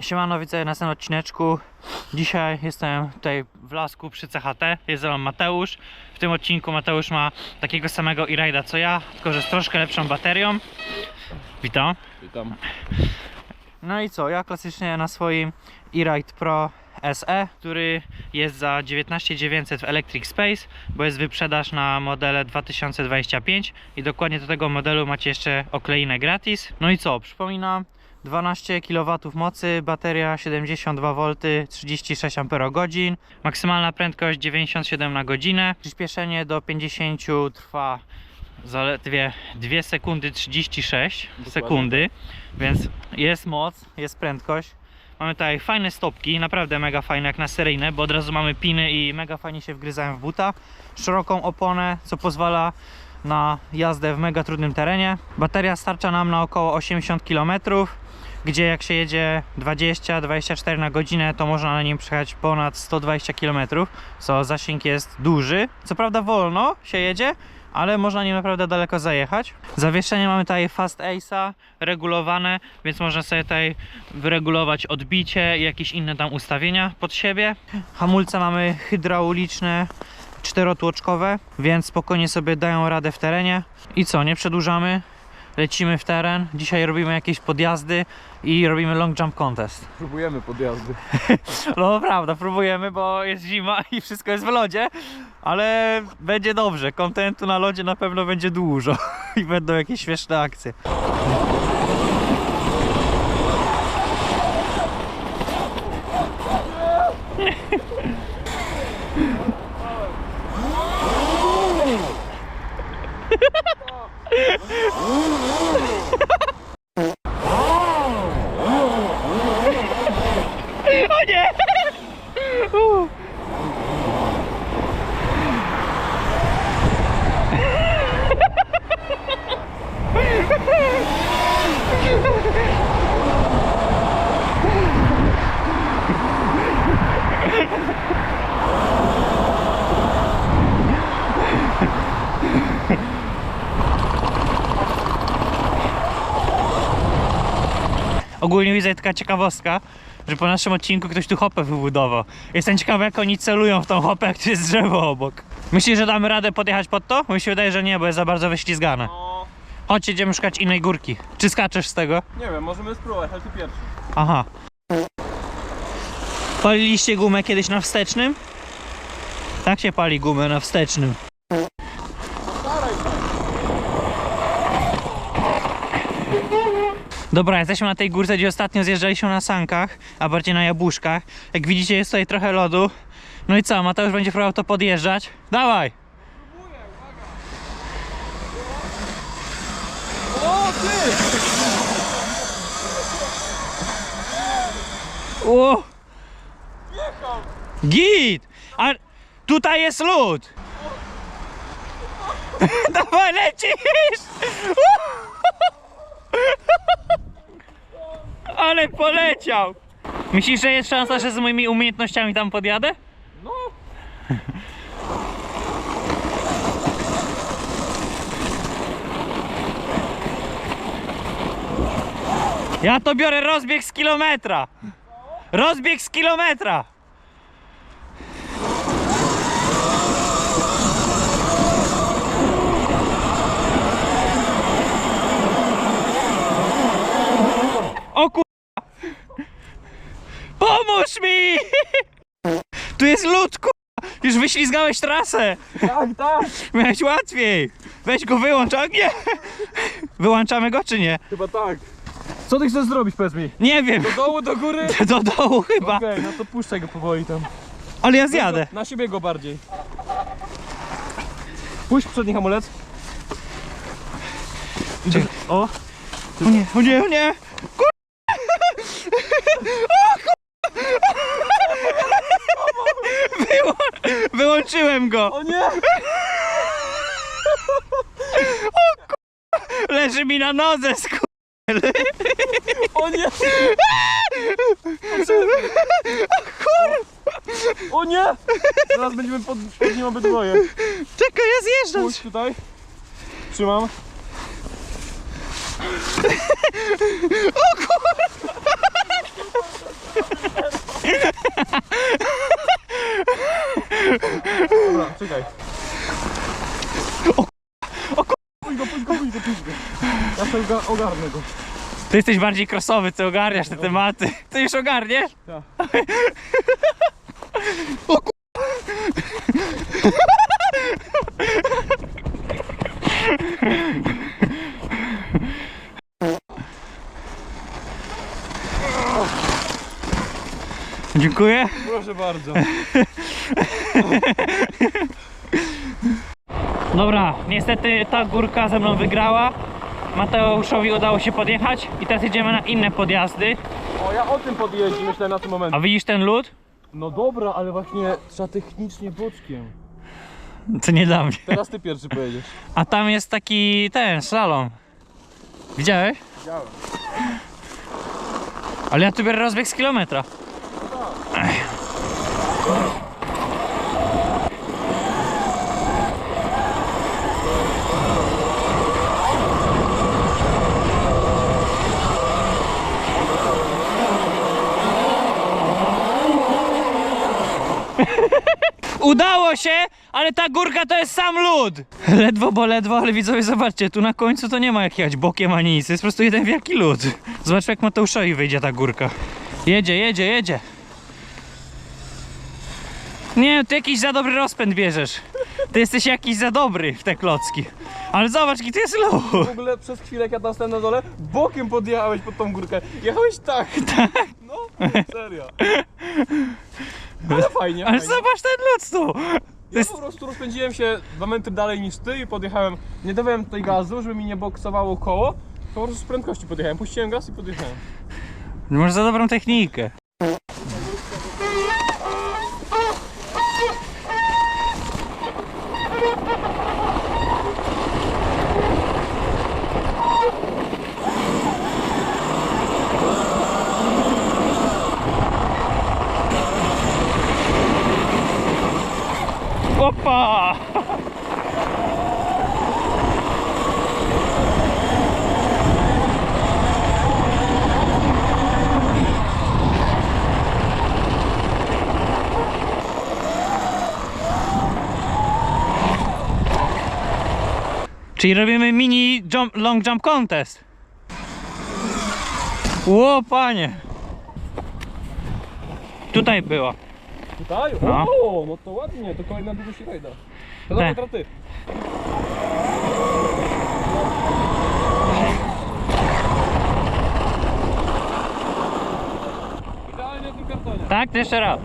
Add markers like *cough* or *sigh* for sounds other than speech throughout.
Siemano, widzę na następnym odcineczku. Dzisiaj jestem tutaj w lasku przy CHT. Jest ze mną Mateusz. W tym odcinku Mateusz ma takiego samego e-ride'a co ja, tylko że z troszkę lepszą baterią. Witam. Witam. No i co, ja klasycznie na swoim e-ride Pro SE, który jest za 19900 w Electric Space, bo jest wyprzedaż na modele 2025 i dokładnie do tego modelu macie jeszcze okleinę gratis. No i co, przypominam, 12 kW mocy, bateria 72V, 36 Ah, maksymalna prędkość 97 na godzinę, przyspieszenie do 50 trwa zaledwie 2 sekundy 36 Dokładnie sekundy, więc jest moc, jest prędkość. Mamy tutaj fajne stopki, naprawdę mega fajne jak na seryjne, bo od razu mamy piny i mega fajnie się wgryzają w buta. Szeroką oponę, co pozwala na jazdę w mega trudnym terenie. Bateria starcza nam na około 80 km, gdzie jak się jedzie 20-24 na godzinę, to można na nim przejechać ponad 120 km, co zasięg jest duży. Co prawda wolno się jedzie, ale można nim naprawdę daleko zajechać. Zawieszenie mamy tutaj Fast Ace'a regulowane, więc można sobie tutaj wyregulować odbicie i jakieś inne tam ustawienia pod siebie. Hamulce mamy hydrauliczne, czterotłoczkowe, więc spokojnie sobie dają radę w terenie. I co, nie przedłużamy, lecimy w teren. Dzisiaj robimy jakieś podjazdy i robimy long jump contest. *laughs* Próbujemy podjazdy. No prawda, próbujemy, bo jest zima *laughs* i wszystko jest w lodzie, ale będzie dobrze. Kontentu na lodzie na pewno będzie dużo *laughs* i będą jakieś śmieszne akcje. O nie! Uh. Ogólnie widzę taka ciekawostka, że po naszym odcinku ktoś tu hopę wybudował. Jestem ciekawy jak oni celują w tą hopę, jak tu jest drzewo obok. Myślisz, że damy radę podjechać pod to? Bo mi się wydaje, że nie, bo jest za bardzo wyślizgane. No, Chodź, jedziemy szukać innej górki. Czy skaczesz z tego? nie wiem, możemy spróbować, ale ty pierwszy. Aha. Paliliście gumę kiedyś na wstecznym? Tak się pali gumę na wstecznym. Dobra, jesteśmy na tej górce, gdzie ostatnio zjeżdżaliśmy na sankach, a bardziej na jabłuszkach. Jak widzicie, jest tutaj trochę lodu. No i co, Mateusz będzie próbował to podjeżdżać? Dawaj! O, ty! O! Git! A tutaj jest lód! *laughs* Dawaj, lecisz! Ale poleciał! Myślisz, że jest szansa, że z moimi umiejętnościami tam podjadę? No, Ja to biorę rozbieg z kilometra! Rozbieg z kilometra! O kur... Pomóż mi! Tu jest lód, kur... Już wyślizgałeś trasę! tak, tak! Miałeś łatwiej! Weź go wyłącz, a nie! Wyłączamy go czy nie? Chyba tak. Co ty chcesz zrobić, powiedz mi? Nie wiem! Do dołu, do góry? *laughs* Do dołu chyba, Okej, no to puszczaj go powoli tam. ale ja zjadę. Na siebie go bardziej. Puść przedni hamulec. Czekaj. O, O nie, o nie, o nie! Kur... *laughs* O kur... Wyłą... Wyłączyłem go! o nie! *laughs* Leży mi na nodze, sku... O nie! O nie! Zaraz będziemy pod, pod nim obydwoje. Czekaj, ja zjeżdżam! Puść tutaj. Trzymam. *laughs* *laughs* Dobra, czekaj. Pójdź go, pójdź go, pójdź go, pójdź go. Ja sobie go ogarnę go. Ty jesteś bardziej krosowy, ty ogarniasz te tematy. Ty już ogarniesz? Ja. O ku... *laughs* Dziękuję. Proszę bardzo. Dobra, niestety ta górka ze mną wygrała. Mateuszowi udało się podjechać i teraz jedziemy na inne podjazdy. O, ja o tym podjeździ myślałem na tym momencie. A widzisz ten lód? No dobra, ale właśnie trzeba technicznie boczkiem. To nie dla mnie. Teraz ty pierwszy pojedziesz. A tam jest taki ten slalom. Widziałeś? Widziałem. Ale ja tu biorę rozbieg z kilometra. Udało się, ale ta górka to jest sam lód. Ledwo, bo ledwo, ale widzowie, zobaczcie, tu na końcu to nie ma jak jechać bokiem ani nic, to jest po prostu jeden wielki lód. Zobacz jak Mateuszowi wyjdzie ta górka. Jedzie, jedzie, jedzie. Nie, ty jakiś za dobry rozpęd bierzesz. Ty jesteś jakiś za dobry w te klocki. Ale zobacz, jaki to jest lód. W ogóle przez chwilę jak ja tam stałem na dole, bokiem podjechałeś pod tą górkę. Jechałeś tak. Tak. No, serio. Ale fajnie, Ale fajnie. zobacz ten lód tu. To Ja jest... po prostu rozpędziłem się dwa metry dalej niż ty i podjechałem. Nie dawałem tutaj gazu, żeby mi nie boksowało koło. Po prostu z prędkości podjechałem. Puściłem gaz i podjechałem. Masz za dobrą technikę. Czyli robimy mini jump, long jump contest. Ło, panie. Tutaj było. Tutaj? No. O, no to ładnie, to kolejna długość rajda. To dawaj, teraz ty. Idealnie w tym kartonie. Tak? To jeszcze raz.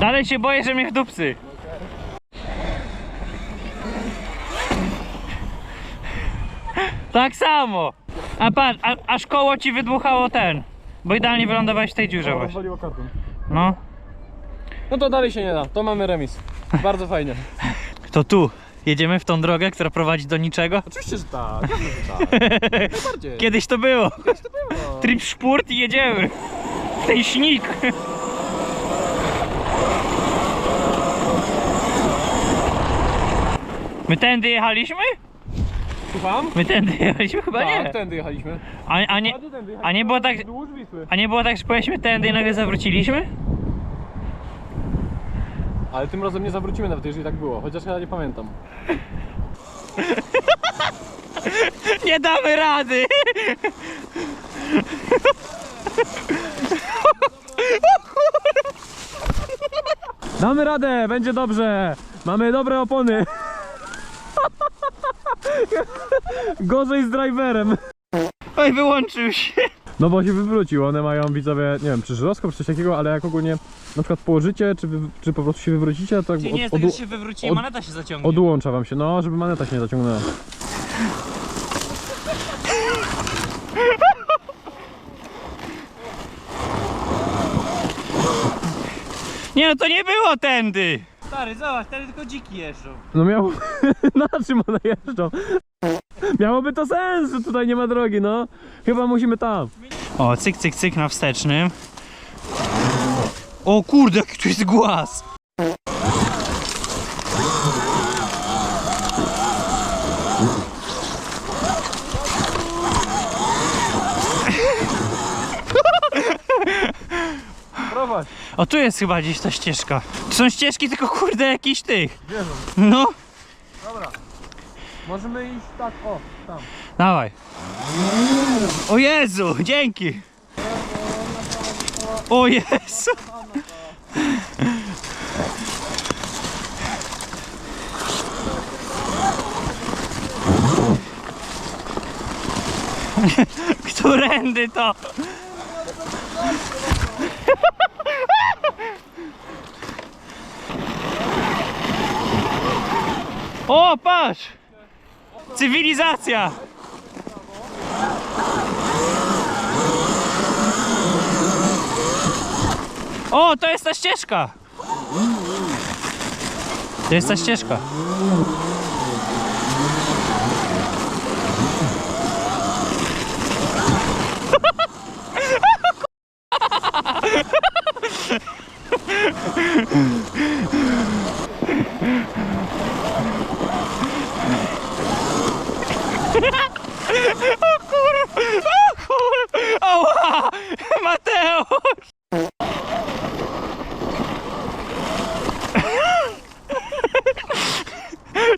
Dalej się boję, że mnie w dupsy. Tak samo. A patrz, a, aż koło ci wydmuchało ten. Bo idealnie wylądowałeś w tej dziurze właśnie. Rozwaliło karton. No. No to dalej się nie da, to mamy remis. Bardzo fajnie. *laughs* To tu. Jedziemy w tą drogę, która prowadzi do niczego. Oczywiście, że tak, jasne, że tak. *laughs* Najbardziej. Kiedyś to było. to było? Trip szpurt i jedziemy. W ten śnik. My tędy jechaliśmy? Słucham? My tędy jechaliśmy? Chyba tak, nie. tędy jechaliśmy. A, a, nie, tędy a nie było tak, Wzdłuż Wisły. a nie było tak, że pojechaliśmy tędy i nagle zawróciliśmy? Ale tym razem nie zawrócimy nawet, jeżeli tak było, chociaż ja nie pamiętam. *laughs* Nie damy rady! Damy radę, będzie dobrze. Mamy dobre opony. *laughs* Gorzej z driverem. Oj, wyłączył się. No bo się wywrócił, one mają widzowie, nie wiem, czy żyroskop, czy coś takiego, ale jak ogólnie na przykład położycie, czy, wy, czy po prostu się wywrócicie, to jakby Nie jest tak, że się wywróci i od- maneta się zaciągnie. odłącza wam się, no, żeby maneta się nie zaciągnęła. Nie no, to nie było tędy! Stary, zobacz, tędy tylko dziki jeżdżą. No miał, *laughs* na czym one jeżdżą? Miałoby to sens, że tutaj nie ma drogi, no. Chyba musimy tam. O, cyk, cyk, cyk na wstecznym. O kurde, jaki tu jest głaz! O, tu jest chyba gdzieś ta ścieżka. To są ścieżki, tylko kurde jakiś tych. bierzą. No, Dobra. Możemy iść tak, o, tam. dawaj. O Jezu, dzięki. O Jezu. *laughs* Którędy to? O, patrz! Cywilizacja! O, to jest ta ścieżka! To jest ta ścieżka. O kur... O kur... Ała! Mateusz!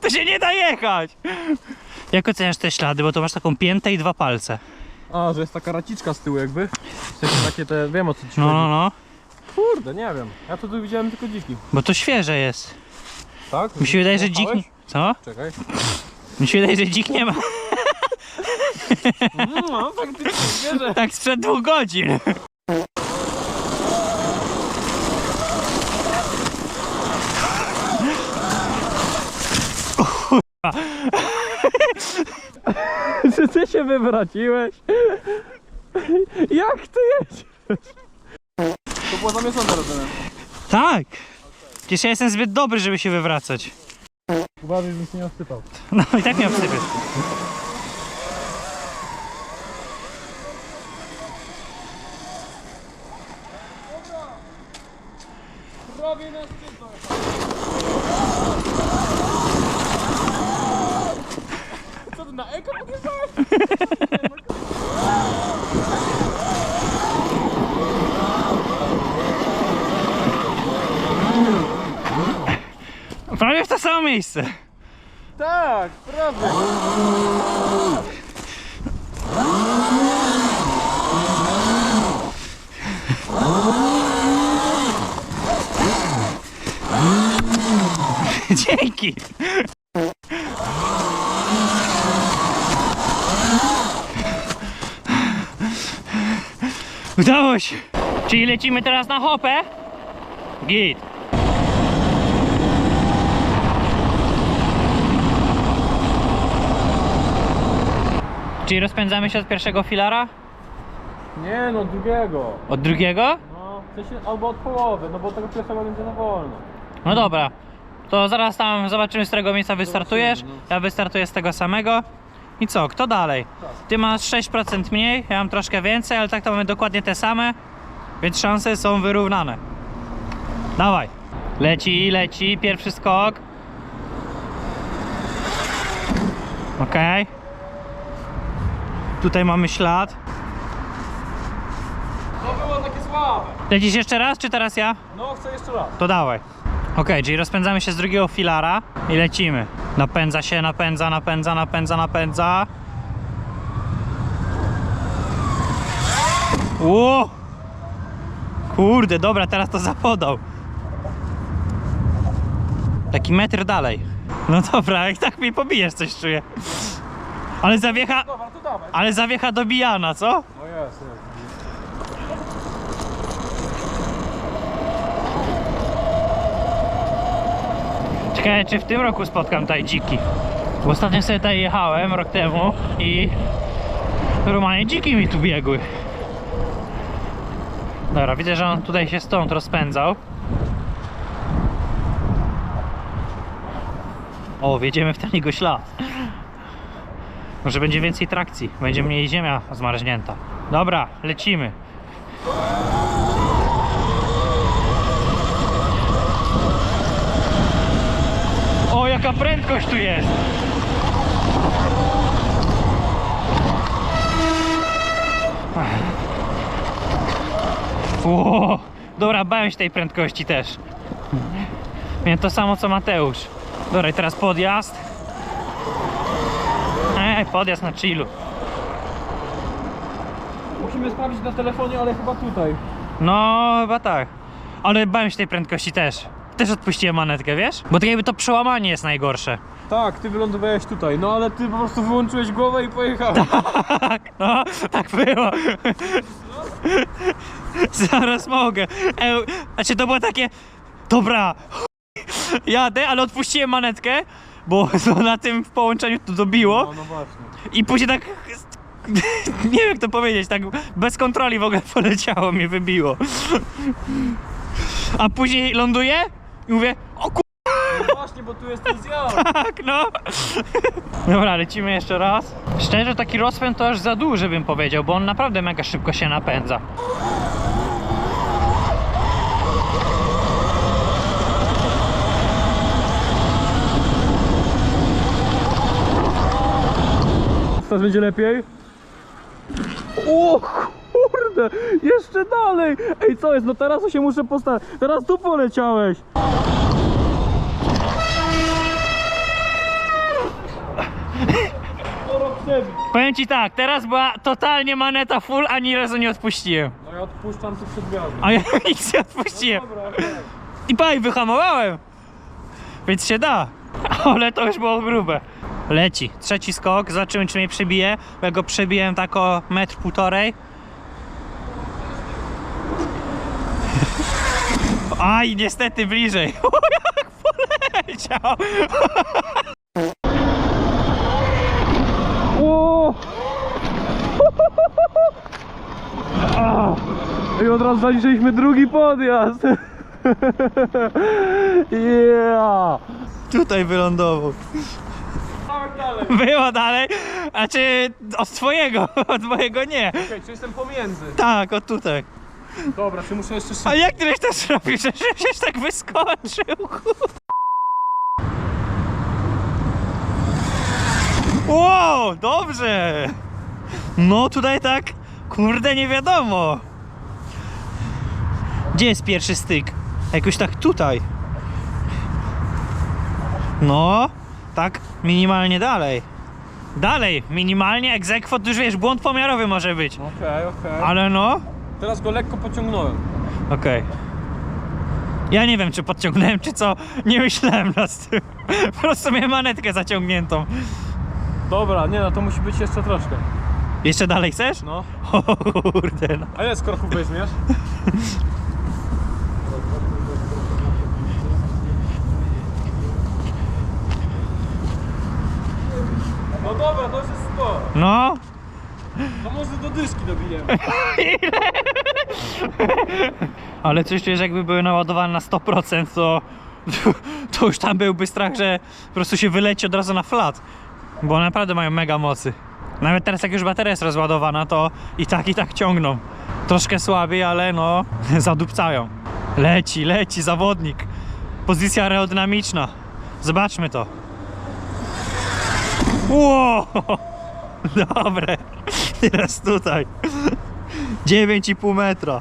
To się nie da jechać! Jak oceniasz te ślady, bo to masz taką piętę i dwa palce. A, że jest taka raciczka z tyłu jakby. W sensie takie te, wiem o co ci No, chodzi. no, no. Kurde, nie wiem. Ja tu tu widziałem tylko dziki. Bo to świeże jest. Tak? Mi się wydaje, że dzik... Złapałeś? Co? Czekaj. Mi się wydaje, że dzik nie ma No, faktycznie, wierzę. *laughs* tak sprzed dwóch godzin. *laughs* Czy ty się wywróciłeś? Jak ty jedziesz? To było zamierzone robione. Tak. Przecież ja jestem zbyt dobry, żeby się wywracać. Uważaj, żebyś nie osypał. No i tak mnie obsypiesz. Prawie nas czytał. Co ty na eko podjeżdżałeś? Prawie w to samo miejsce. Tak, prawie. *laughs* Dzięki. Udało się. Czyli lecimy teraz na hopę? Git. Czyli rozpędzamy się od pierwszego filara? Nie no, drugiego. Od drugiego? No, w sensie albo od połowy, no bo tego pierwszego będzie za wolno. No dobra. To zaraz tam zobaczymy z którego miejsca wystartujesz. Ja wystartuję z tego samego. I co, kto dalej? Ty masz 6% mniej, ja mam troszkę więcej, ale tak to mamy dokładnie te same. Więc szanse są wyrównane. Dawaj. Leci, leci, pierwszy skok. Okej. Tutaj mamy ślad. To było takie słabe. Lecisz jeszcze raz, czy teraz ja? No, chcę jeszcze raz. To dawaj. Okej, czyli rozpędzamy się z drugiego filara i lecimy. Napędza się, napędza, napędza, napędza, napędza. Ło! Kurde, dobra, teraz to zapodał. Taki metr dalej. No dobra, i tak mnie pobijesz, coś czuję. Ale zawiecha, Dobra, to dawaj. ale zawiecha dobijana, co? No jest, jest. Ciekawe, czy w tym roku spotkam tutaj dziki. Bo ostatnio sobie tutaj jechałem rok temu i normalnie dziki mi tu biegły. Dobra, widzę, że on tutaj się stąd rozpędzał. O, wjedziemy w ten jego ślad. Może będzie więcej trakcji, będzie mniej ziemia zmarznięta. Dobra, lecimy. O, jaka prędkość tu jest! Ło, Dobra, bałem się tej prędkości też. Miałem to samo co Mateusz. Dobra, teraz podjazd. Ej, podjazd na chillu. Musimy sprawdzić na telefonie, ale chyba tutaj. No, chyba tak. Ale bałem się tej prędkości też. Też odpuściłem manetkę, wiesz? Bo tak jakby to przełamanie jest najgorsze. Tak, ty wylądowałeś tutaj, no ale ty po prostu wyłączyłeś głowę i pojechałeś. Tak, no, tak było. Zaraz mogę. E, znaczy to było takie, dobra, jadę, ale odpuściłem manetkę, bo *laughs* to na tym w połączeniu to dobiło No, no właśnie. i później tak, *laughs* nie wiem jak to powiedzieć, tak bez kontroli w ogóle poleciało, mnie wybiło. A później ląduję i mówię, o ku... No właśnie, bo tu jest ten zjazd. *laughs* Tak, no. Dobra, lecimy jeszcze raz. Szczerze, taki rozpęd to aż za duży bym powiedział, bo on naprawdę mega szybko się napędza. Teraz będzie lepiej. O kurde, jeszcze dalej. Ej, co jest? No teraz się muszę postarać. Teraz tu poleciałeś. Powiem ci tak, teraz była totalnie maneta full, ani razu nie odpuściłem. No ja odpuszczam tu przed gwiazdą. A ja *laughs* nic nie odpuściłem. Dobra, okej. I paj, wyhamowałem. Więc się da. Ale to już było grube. Leci. Trzeci skok. Zobaczymy, czy mnie przebije. Bo ja go przebiłem tak o metr półtorej. *laughs* Aj, niestety bliżej. *laughs* O, jak poleciał. *laughs* I od razu zaliczyliśmy drugi podjazd. Yeah! Tutaj wylądował. Dalej. *laughs* Było dalej. Znaczy, od twojego. *laughs* Od mojego nie. Okej, czy jestem pomiędzy? Tak, od tutaj. Dobra, czy muszę jeszcze A jak ty to zrobisz, że *laughs* żeś tak wyskoczył? Wow, dobrze! No tutaj tak, kurde, nie wiadomo. Gdzie jest pierwszy styk? Jakoś tak tutaj. No, tak minimalnie dalej. Dalej, minimalnie egzekwo, to już wiesz, błąd pomiarowy może być. Okej, okej. Ale no, Teraz go lekko pociągnąłem. Okej. Ja nie wiem, czy podciągnąłem, czy co. Nie myślałem nad tym. *laughs* Po prostu miałem manetkę zaciągniętą. Dobra, nie no, to musi być jeszcze troszkę. Jeszcze dalej chcesz? No. O kurde, no. A ile skroków weźmiesz? *laughs* No dobra, to już jest sporo. No. To może do dyszki dobijemy. *laughs* Ale coś czujesz, jakby były naładowane na 100%, to, *laughs* to już tam byłby strach, że po prostu się wyleci od razu na flat. Bo naprawdę mają mega mocy. Nawet teraz jak już bateria jest rozładowana, to i tak, i tak ciągną. Troszkę słabiej, ale no, *laughs* zadupcają. Leci, leci zawodnik. Pozycja aerodynamiczna. Zobaczmy to. Wow! *laughs* Dobre. Teraz tutaj. 9,5 metra.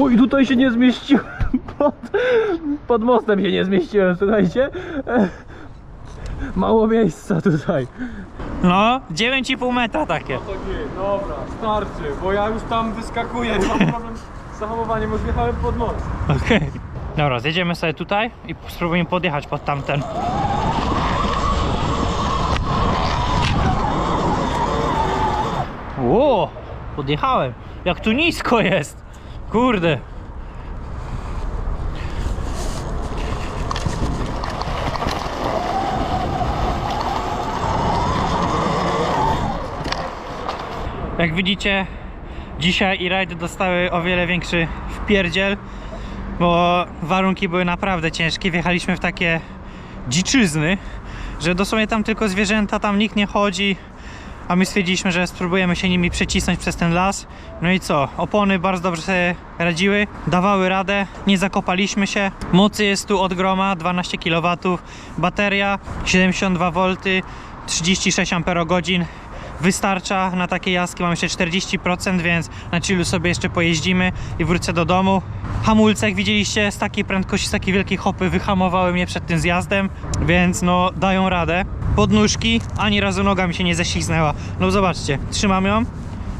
Oj, tutaj się nie zmieściłem. Pod, pod mostem się nie zmieściłem, słuchajcie. Mało miejsca tutaj. No, 9,5 metra takie. Tak jest, dobra, starczy, bo ja już tam wyskakuję. Mam problem z zahamowaniem, już wjechałem pod most. Okej. Dobra, zjedziemy sobie tutaj i spróbujemy podjechać pod tamten. Ło, podjechałem. Jak tu nisko jest. Kurde. Jak widzicie, dzisiaj i rajdy dostały o wiele większy wpierdziel, bo warunki były naprawdę ciężkie. Wjechaliśmy w takie dziczyzny, że dosłownie tam tylko zwierzęta, tam nikt nie chodzi, a my stwierdziliśmy, że spróbujemy się nimi przecisnąć przez ten las. No i co? Opony bardzo dobrze sobie radziły, dawały radę, nie zakopaliśmy się. Mocy jest tu od groma, 12 kW, bateria 72V, 36 Ah wystarcza na takie jaski, mam jeszcze 40%, więc na chillu sobie jeszcze pojeździmy i wrócę do domu. Hamulce, jak widzieliście, z takiej prędkości, z takiej wielkiej hopy wyhamowały mnie przed tym zjazdem, więc no dają radę. Podnóżki, ani razu noga mi się nie ześliznęła. No zobaczcie, trzymam ją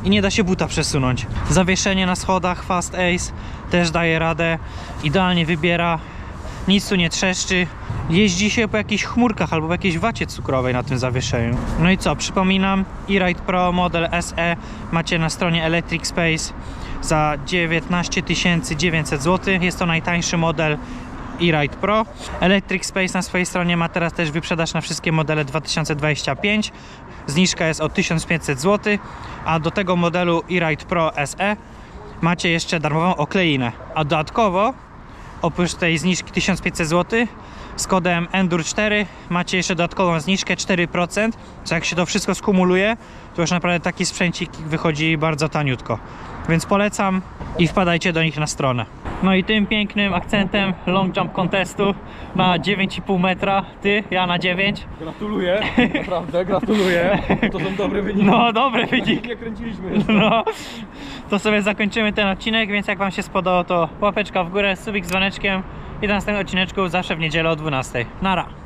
i nie da się buta przesunąć. Zawieszenie na schodach Fast Ace też daje radę, idealnie wybiera, nic tu nie trzeszczy. Jeździ się po jakichś chmurkach albo w jakiejś wacie cukrowej na tym zawieszeniu. No i co, przypominam, e-Ride Pro model SE macie na stronie Electric Space za 19 900 zł. Jest to najtańszy model e-Ride Pro. Electric Space na swojej stronie ma teraz też wyprzedaż na wszystkie modele 2025. Zniżka jest o 1500 zł, a do tego modelu e-Ride Pro SE macie jeszcze darmową okleinę. A dodatkowo, oprócz tej zniżki 1500 zł, z kodem ENDUR4 macie jeszcze dodatkową zniżkę 4%, co jak się to wszystko skumuluje, to już naprawdę taki sprzęcik wychodzi bardzo taniutko. Więc polecam i wpadajcie do nich na stronę. No i tym pięknym akcentem long jump contestu na 9,5 metra, ty, ja na 9. Gratuluję, naprawdę gratuluję. To są dobre wyniki. No, dobry wynik. Nie kręciliśmy jeszcze. No, to sobie zakończymy ten odcinek, więc jak Wam się spodobał, to łapeczka w górę, subik z dzwoneczkiem i do następnego odcineczku zawsze w niedzielę o 12. Nara!